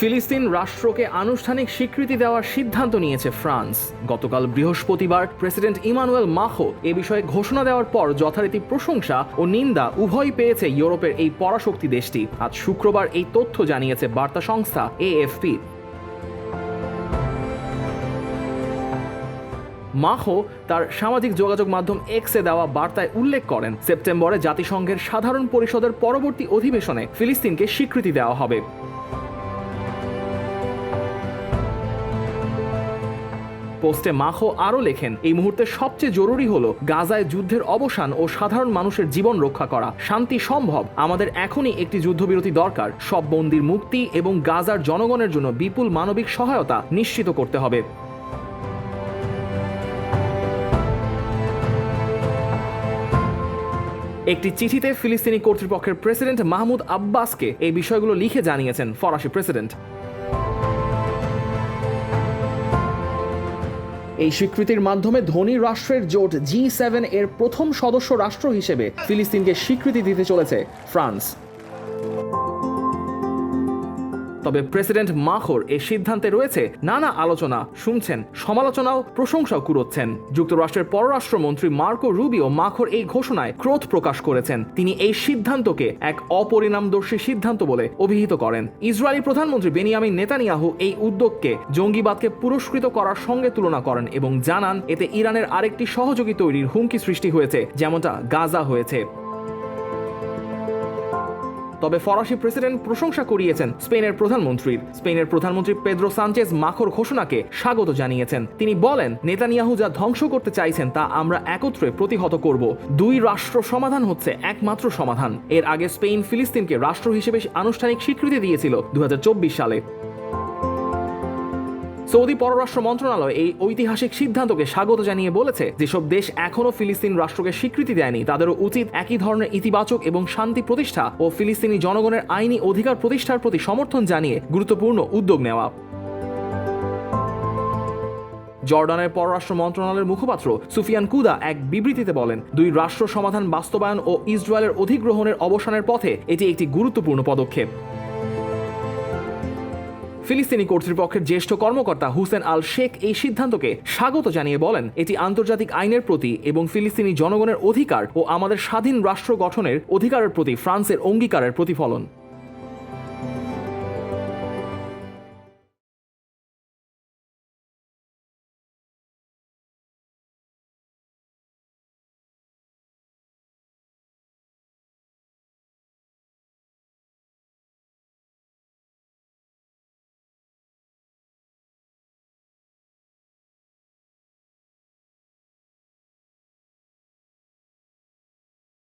ফিলিস্তিন রাষ্ট্রকে আনুষ্ঠানিক স্বীকৃতি দেওয়ার সিদ্ধান্ত নিয়েছে ফ্রান্স। গতকাল বৃহস্পতিবার প্রেসিডেন্ট ইমানুয়েল মাখো এ বিষয়ে ঘোষণা দেওয়ার পর যথারীতি প্রশংসা ও নিন্দা উভয়ই পেয়েছে ইউরোপের এই পরাশক্তি দেশটি। আজ শুক্রবার এই তথ্য জানিয়েছে বার্তা সংস্থা এএফপি। মাহো তার সামাজিক যোগাযোগ মাধ্যম এক্সে দেওয়া বার্তায় উল্লেখ করেন, সেপ্টেম্বরে জাতিসংঘের সাধারণ পরিষদের পরবর্তী অধিবেশনে ফিলিস্তিনকে স্বীকৃতি দেওয়া হবে। পোস্টে মাখো আরও লেখেন, এই মুহূর্তে সবচেয়ে জরুরি হলো গাজায় যুদ্ধের অবসান ও সাধারণ মানুষের জীবন রক্ষা করা। শান্তি সম্ভব। আমাদের এখনই একটি যুদ্ধবিরতি দরকার। সব বন্দির মুক্তি এবং গাজার জনগণের জন্য বিপুল মানবিক সহায়তা নিশ্চিত করতে হবে। একটি চিঠিতে ফিলিস্তিনি কর্তৃপক্ষের প্রেসিডেন্ট মাহমুদ আব্বাসকে এই বিষয়গুলো লিখে জানিয়েছেন ফরাসি প্রেসিডেন্ট। এই স্বীকৃতির মাধ্যমে ধনী রাষ্ট্রের জোট জি সেভেন এর প্রথম সদস্য রাষ্ট্র হিসেবে ফিলিস্তিনকে স্বীকৃতি দিতে চলেছে ফ্রান্স। তবে প্রেসিডেন্ট মাখর এই সিদ্ধান্তে রয়েছে নানা আলোচনা, শুনছেন, সমালোচনাও, প্রশংসাও কুড়োচ্ছেন। যুক্তরাষ্ট্রের পররাষ্ট্রমন্ত্রী মার্কো রুবিও মাখর এই ঘোষণায় ক্রোধ প্রকাশ করেছেন। তিনি এই সিদ্ধান্তকে এক অপরিণামদর্শী সিদ্ধান্ত বলে অভিহিত করেন। ইসরায়েলি প্রধানমন্ত্রী বেনিয়ামিন নেতানিয়াহু এই উদ্যোগকে জঙ্গিবাদকে পুরস্কৃত করার সঙ্গে তুলনা করেন এবং জানান, এতে ইরানের আরেকটি সহযোগী তৈরির হুমকি সৃষ্টি হয়েছে, যেমনটা গাজা হয়েছে। তবে ফরাসি প্রেসিডেন্ট প্রশংসা করিয়েছেন স্পেনের প্রধানমন্ত্রীর। স্পেনের প্রধানমন্ত্রী পেদ্রো সানচেজ মাখর ঘোষণাকে স্বাগত জানিয়েছেন। তিনি বলেন, নেতানিয়াহু যা ধ্বংস করতে চাইছেন তা আমরা একত্রে প্রতিহত করব। দুই রাষ্ট্র সমাধান হচ্ছে একমাত্র সমাধান। এর আগে স্পেন ফিলিস্তিনকে রাষ্ট্র হিসেবে আনুষ্ঠানিক স্বীকৃতি দিয়েছিল দু হাজার চব্বিশ সালে। সৌদি পররাষ্ট্র মন্ত্রণালয় এই ঐতিহাসিক সিদ্ধান্তকে স্বাগত জানিয়ে বলেছে, যেসব দেশ এখনও ফিলিস্তিন রাষ্ট্রকে স্বীকৃতি দেয়নি তাদেরও উচিত একই ধরনের ইতিবাচক এবং শান্তি প্রতিষ্ঠা ও ফিলিস্তিনি জনগণের আইনি অধিকার প্রতিষ্ঠার প্রতি সমর্থন জানিয়ে গুরুত্বপূর্ণ উদ্যোগ নেওয়া। জর্ডানের পররাষ্ট্র মন্ত্রণালয়ের মুখপাত্র সুফিয়ান কুদা এক বিবৃতিতে বলেন, দুই রাষ্ট্র সমাধান বাস্তবায়ন ও ইসরায়েলের অধিগ্রহণের অবসানের পথে এটি একটি গুরুত্বপূর্ণ পদক্ষেপ। ফিলিস্তিনি কর্তৃপক্ষের জ্যেষ্ঠ কর্মকর্তা হুসেন আল শেখ এই সিদ্ধান্তকে স্বাগত জানিয়ে বলেন, এটি আন্তর্জাতিক আইনের প্রতি এবং ফিলিস্তিনি জনগণের অধিকার ও আমাদের স্বাধীন রাষ্ট্র গঠনের অধিকারের প্রতি ফ্রান্সের অঙ্গীকারের প্রতিফলন।